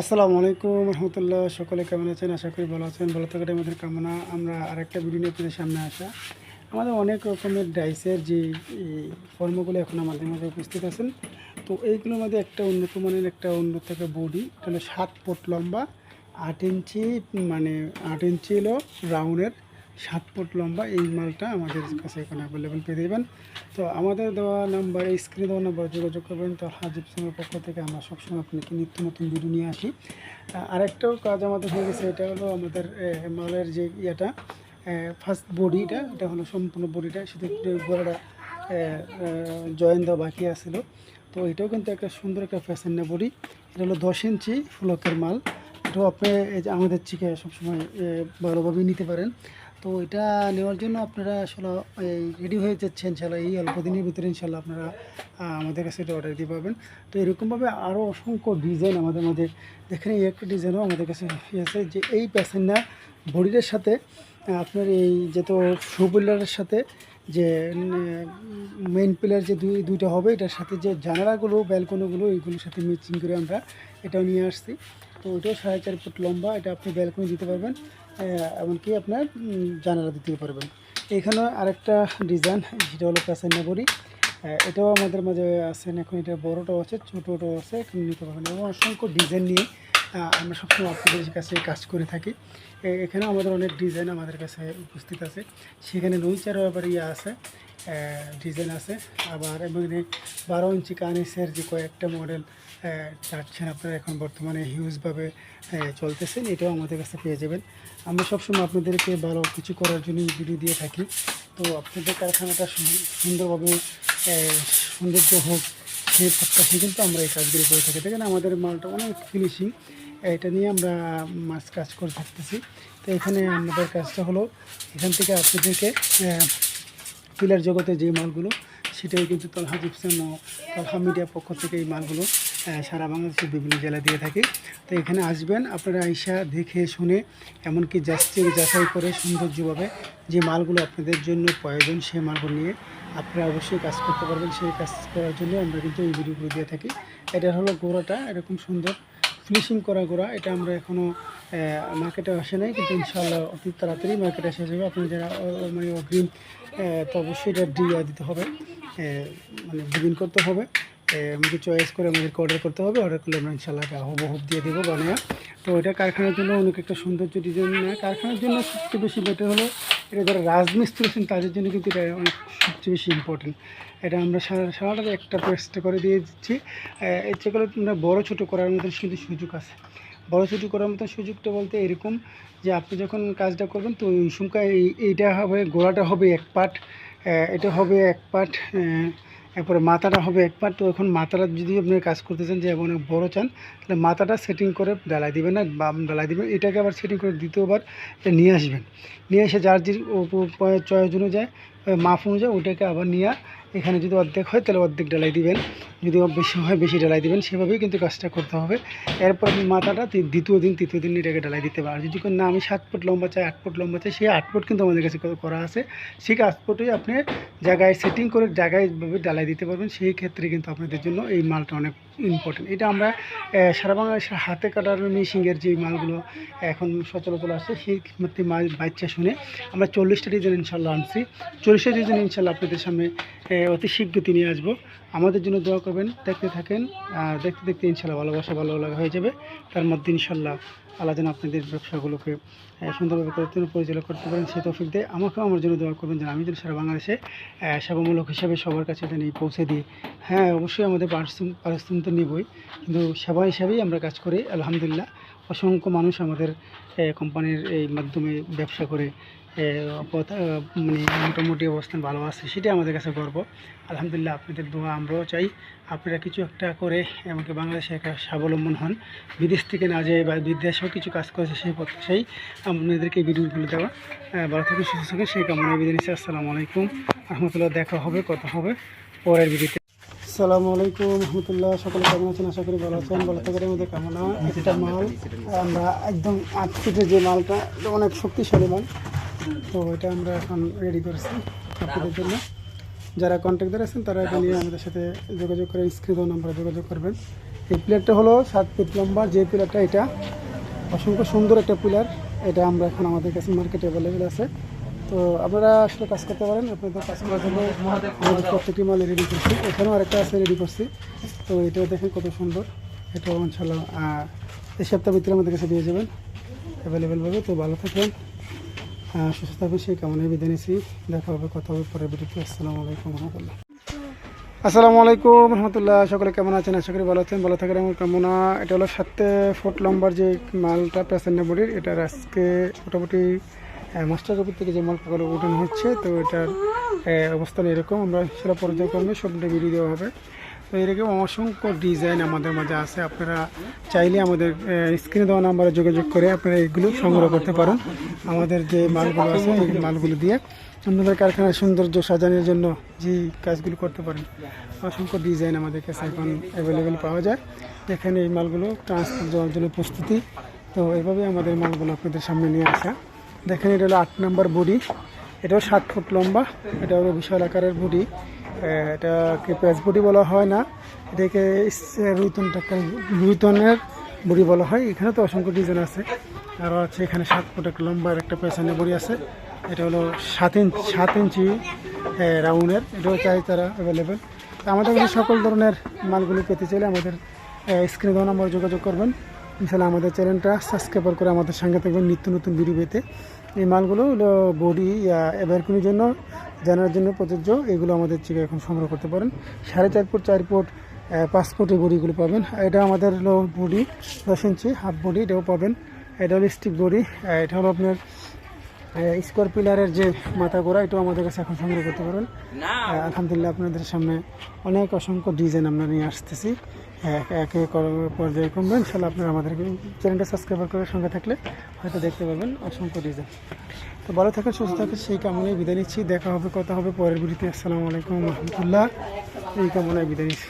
আসসালামু আলাইকুম রহমতুল্লাহ। সকলে কেমন আছেন? আশা করি ভালো আছেন। ভালো থাকার আমাদের কামনা। আমরা আরেকটা ভিডিও নিয়ে আপনাদের সামনে আসা। আমাদের অনেক রকমের ডাইসের যে ফর্মগুলো এখন আমাদের মধ্যে উপস্থিত আছেন। তো এইগুলোর মধ্যে একটা উন্নত মানের একটা উন্নত থেকে বডি তাহলে হলো সাত ফুট লম্বা, আট ইঞ্চি মানে আট ইঞ্চি হলো রাউন্ডের সাত ফুট লম্বা এই মালটা আমাদের কাছে এখানে অ্যাভেলেবেল পেয়ে দেবেন তো আমাদের দেওয়া নাম্বার এই স্ক্রিনে দেওয়া নাম্বার যোগাযোগ করবেন। তো হাজিব সিংয়ের পক্ষ থেকে আমরা সবসময় আপনাকে নিত্য নতুন ভিডিও নিয়ে আসি। আরেকটাও কাজ আমাদের হয়ে গেছে এটা হলো আমাদের মালের যে ইয়েটা ফার্স্ট বডিটা এটা হলো সম্পূর্ণ বডিটা একটু গোড়াটা জয়েন দেওয়া বাকি আছিল। তো এটাও কিন্তু একটা সুন্দর একটা ফ্যাশন বডি এটা হলো দশ ইঞ্চি ফ্লকের মাল। এটাও আপনি আমাদের থেকে সবসময় এ, ভালোভাবে নিতে পারেন। তো এটা নেওয়ার জন্য আপনারা আসলে রেডি হয়ে যাচ্ছেন ইনশাল্লাহ এই অল্প দিনের ভিতরে ইনশাল্লাহ আপনারা আমাদের কাছে এটা অর্ডার দিতে পারবেন তো এরকমভাবে আরও অসংখ্য ডিজাইন আমাদের মধ্যে, দেখেন এই একটা ডিজাইনও আমাদের কাছে আছে যে এই প্যাসেঞ্জার বডিটার সাথে আপনার এই যেহেতু শু পিলারের সাথে যে মেইন পিলার যে দুই, দুইটা হবে, এটার সাথে যে জানালাগুলো ব্যালকনিগুলো এইগুলোর সাথে ম্যাচিং করে আমরা এটাও নিয়ে আসছি। তো ওইটাও সাড়ে চার ফুট লম্বা, এটা আপনি ব্যালকনি দিতে পারবেন। এমনকি আপনার জানালা দিতে পারবেন। এখানে আরেকটা ডিজাইন যেটা হলো প্যাসেঞ্জার নেবরি এটাও আমাদের মাঝে আছেন, এখন এটা বড়টাও আছে, ছোটোটাও আছে, এখানে নিতে পারবেন। এবং অসংখ্য ডিজাইন নিয়ে আমরা সবসময় আপনাদের কাছে কাজ করে থাকি। এখানে আমাদের অনেক ডিজাইন আমাদের কাছে উপস্থিত আছে। সেখানে নইচারও ব্যাপারে ইয়ে আছে। ডিজাইন আছে। আবার এমনি বারো ইঞ্চি কানিসের যে কয়েকটা মডেল চাচ্ছেন আপনারা এখন বর্তমানে হিউজভাবে চলতেছেন এটাও আমাদের কাছে পেয়ে যাবেন। আমরা সবসময় আপনাদেরকে ভালো কিছু করার জন্য ভিডিও দিয়ে থাকি। তো আপনাদের কারখানাটা সুন্দরভাবে সৌন্দর্য হোক, সেই প্রত্যাশায় কিন্তু আমরা এই কাজগুলো করে থাকি। দেখেন আমাদের মালটা অনেক ফিনিশিং এটা নিয়ে আমরা মাছ কাজ করে থাকতেছি। তো এখানে আমাদের কাজটা হলো, এখান থেকে আপনাদেরকে পিলার জগতে যে মালগুলো, সেটাই কিন্তু তলহা জিপসাম ও তলহা মিডিয়ার পক্ষ থেকে এই মালগুলো সারা বাংলাদেশের বিভিন্ন জেলা দিয়ে থাকে। তো এখানে আসবেন, আপনারা আইসা দেখে শুনে এমনকি যাচাই যাচাই করে সৌন্দর্যভাবে যে মালগুলো আপনাদের জন্য প্রয়োজন সেই মালগুলো নিয়ে আপনারা অবশ্যই কাজ করতে পারবেন। সেই কাজ করার জন্য আমরা কিন্তু এই ভিডিওগুলো দিয়ে থাকি। এটা হলো গোড়াটা, এরকম সুন্দর ফিনিশিং করা গোড়া, এটা আমরা এখনও মার্কেটে আসে নাই, কিন্তু ইনশাল্লাহ অতি তাড়াতাড়ি মার্কেটে এসে যাবে। আপনি যারা মানে অগ্রিম তো অবশ্যই এটা ডিয়া দিতে হবে। মানে বুকিং করতে হবে। আমাকে চয়েস করে আমাদেরকে অর্ডার করতে হবে। অর্ডার করলে আমরা ইনশাল্লাহ এটা হুবহুব দিয়ে দেবো বানিয়ে। তো এটা কারখানার জন্য অনেক একটা সৌন্দর্য ডিজাইন কারখানার জন্য সবচেয়ে বেশি বেটার হলো, এটা যারা রাজমিস্ত্রি আছেন, তাদের জন্য কিন্তু এটা অনেক সবচেয়ে বেশি ইম্পর্টেন্ট এটা আমরা সারা সারাটা একটা পেস্ট করে দিয়ে দিচ্ছি। আহ, ইচ্ছে করলে তোমরা বড়ো ছোটো করার মতন কিন্তু সুযোগ আছে। বড়ো ছোটো করার মতন সুযোগটা বলতে এরকম যে আপনি যখন কাজটা করবেন তো ওই সুমকা এই এইটা হবে গোড়াটা হবে এক পাট এটা হবে এক পাট এরপরে মাথাটা হবে এক পাট। তো এখন মাথাটা যদি আপনি কাজ করতে চান যে অনেক বড় চান তাহলে মাথাটা সেটিং করে ডালাই দিবেন না বাম ডালাই দিবেন। এটাকে আবার সেটিং করে দ্বিতীয়বার এটা নিয়ে আসবেন। নিয়ে এসে যার যে চয়েস অনুযায়ী মাপ অনুযায়ী ওইটাকে আবার নিয়ে এখানে যদি অর্ধেক হয়, তাহলে অর্ধেক ডালাই দিবেন। যদি বেশি হয়, বেশি ডালাই দিবেন। সেভাবেই কিন্তু কাজটা করতে হবে। এরপর আপনি মাথাটা দ্বিতীয় দিন, তৃতীয় দিন এটাকে ডালাই দিতে পারেন যদি কোনো না, আমি সাত ফুট লম্বা চাই, আট ফুট লম্বা চাই, সেই আট ফুট কিন্তু আমাদের কাছে করা আছে। সেই আট ফুটেই আপনি জায়গায় সেটিং করে জায়গায় ভাবে ডালাই দিতে পারবেন। সেই ক্ষেত্রে কিন্তু আপনাদের জন্য এই মালটা অনেক ইম্পর্টেন্ট এটা আমরা সারা বাংলাদেশের হাতে কাটার মেশিংয়ের যে মালগুলো এখন সচরাচর আছে সেই মধ্যে বাচ্চা শুনে আমরা চল্লিশটা ডিজাইন ইনশাল্লাহ আনছি। চল্লিশটা ডিজাইন ইনশাল্লাহ আপনাদের সামনে অতি শীঘ্রই নিয়ে আসব। আমাদের জন্য দোয়া করবেন, দেখতে থাকেন, আর দেখতে দেখতে ইনশাল্লাহ ভালোবাসা ভালো লাগা হয়ে যাবে। তার মধ্যে ইনশাল্লাহ আল্লাহ যেন আপনাদের ব্যবসাগুলোকে সুন্দরভাবে করতে পরিচালনা করতে পারেন, সেই তৌফিক দেয়। আমাকেও আমার জন্য দোয়া করবেন যেন আমি যেন সারা বাংলাদেশে সেবামূলক হিসাবে সবার কাছে এই পৌঁছে দিই। হ্যাঁ অবশ্যই আমাদের পারিশ্রম- তো নেবই, কিন্তু সেবা হিসাবেই আমরা কাজ করি, আলহামদুলিল্লাহ। অসংখ্য মানুষ আমাদের কোম্পানির এই মাধ্যমে ব্যবসা করে মানে মোটামুটি অবস্থান ভালো আছে সেটাই আমাদের কাছে গর্ব আলহামদুলিল্লাহ আপনাদের দোয়া আমরাও চাই আপনারা কিছু একটা করে এমনকি বাংলাদেশে একটা স্বাবলম্বন হন বিদেশ থেকে না যেয়ে বা বিদেশেও কিছু কাজ করেছে সেই প্রত্যাশাই আপনাদেরকে ভিডিওগুলো দেওয়া ভালো থাকুন সুস্থ থাকুন সেই কামনায় বিদায় নিচ্ছি আসসালামু আলাইকুম রহমতুল্লাহ দেখা হবে কথা হবে পরের ভিডিওতে আসসালামু আলাইকুম রহমতুল্লাহ সকলে কেমন আছেন আশা করি ভালো আছেন ভালো থাকার মধ্যে কামনা একটা মাল আমরা একদম আট যে মালটা অনেক শক্তিশালী মাল তো এটা আমরা এখন রেডি করেছি আপনাদের জন্য। যারা কন্ট্যাক্টার আছেন তারা এটা নিয়ে আমাদের সাথে যোগাযোগ করে স্ক্রিন নাম্বারে যোগাযোগ করবেন। এই প্লেয়ারটা হলো সাত ফিট লম্বা যে প্লেয়ারটা এটা অসংখ্য সুন্দর একটা পিলার এটা আমরা এখন আমাদের কাছে মার্কেটে অ্যাভেলেবেল আছে। তো আপনারা আসলে কাজ করতে পারেন আপনাদের কাজ করার জন্য আমাদের প্রত্যেকটি মাল রেডি করছি এখানেও আরেকটা আছে রেডি করছি। তো এটাও দেখেন কত সুন্দর। এটাও আহ, এই সপ্তাহের ভিতরে আমাদের কাছে দিয়ে যাবেন। অ্যাভেলেবেল পাবে তো ভালো থাকবেন। সুস্থ থাকবেন, সেই কামনায় বিদায় নিচ্ছি। দেখা হবে, কথা হবে, পরের ভিডিওতে। আসসালামু আলাইকুম রহমতুল্লাহ। আসসালামু আলাইকুম রহমতুল্লাহ, সকলে কেমন আছেন? আশা করি ভালো আছেন, ভালো থাকার আমার কামনা। এটা হলো সাত ফুট লম্বার যে মালটা প্যাসেঞ্জার বডির এটার আজকে মোটামুটি মাস্টার কপির থেকে যে মালগুলো উঠানো হচ্ছে, তো এটার অবস্থান এরকম। আমরা সেটা পর্যায়ক্রমে সবটা ভিডিও দেওয়া হবে। তো এরকম অসংখ্য ডিজাইন আমাদের মাঝে আছে। আপনারা চাইলে আমাদের স্ক্রিনে দেওয়া নাম্বারে যোগাযোগ করে আপনারা এগুলো সংগ্রহ করতে পারেন। আমাদের যে মালগুলো আছে, এই মালগুলো দিয়ে আপনাদের কারখানার সৌন্দর্য সাজানোর জন্য যে কাজগুলো করতে পারেন, অসংখ্য ডিজাইন আমাদের কাছে এখন অ্যাভেলেবেল পাওয়া যায়। এখানে এই মালগুলো ট্রান্সপোর্ট যাওয়ার জন্য প্রস্তুতি। তো এইভাবে আমাদের মালগুলো আপনাদের সামনে নিয়ে আসা। দেখেন এটা হলো আট নম্বর বডি এটাও ষাট ফুট লম্বা, এটা হলো বিশাল আকারের বডি এটাকে প্যাচ বডি বলা হয় না? এটাকে রুইতন টাকা, রুইতনের বডি বলা হয়। এখানে তো অসংখ্য ডিজাইন আছে। আরও আছে এখানে সাত ফুট একটা লম্বার একটা পেছনে বডি আছে। এটা হলো সাত ইঞ্চ সাত ইঞ্চি রাউন্ডের। এটাও চাই তারা অ্যাভেলেবেল আমাদের কাছে সকল ধরনের মালগুলি পেতে চাইলে আমাদের স্ক্রিনে দেওয়া নাম্বার যোগাযোগ করবেন। ইনশাল্লাহ আমাদের চ্যানেলটা সাবস্ক্রাইব করে আমাদের সঙ্গে থাকবেন নিত্য নতুন ভিডিও পেতে। এই মালগুলো হলো বডি এভারকুনির জন্য জানার জন্য প্রযোজ্য। এগুলো আমাদের থেকে এখন সংগ্রহ করতে পারেন। সাড়ে চার ফুট চার ফুট পাঁচ ফুট এই বডিগুলো পাবেন। এটা আমাদের হলো বডি দশ ইঞ্চি হাফ বডি এটাও পাবেন। এটা হলো স্টিক বডি এটা হলো আপনার স্কোয়ার পিলারের যে মাথা গোড়া এটাও আমাদের কাছে এখন সংগ্রহ করতে পারেন। আহ, আলহামদুলিল্লাহ আপনাদের সামনে অনেক অসংখ্য ডিজাইন আমরা নিয়ে আসতেছি। এক পর্যায়ে কমবেন। ইনশাল্লাহ আপনারা আমাদের চ্যানেলটা সাবস্ক্রাইব করে সঙ্গে থাকলে হয়তো দেখতে পাবেন অসংখ্য ডিজাইন তো ভালো থাকেন, সুস্থ থাকেন, সেই কামনায় বিদায় নিচ্ছি। দেখা হবে, কথা হবে পরের ভিডিওতে আসসালামু আলাইকুম রহমতুল্লাহ। এই কামনায় বিদায় নিচ্ছি।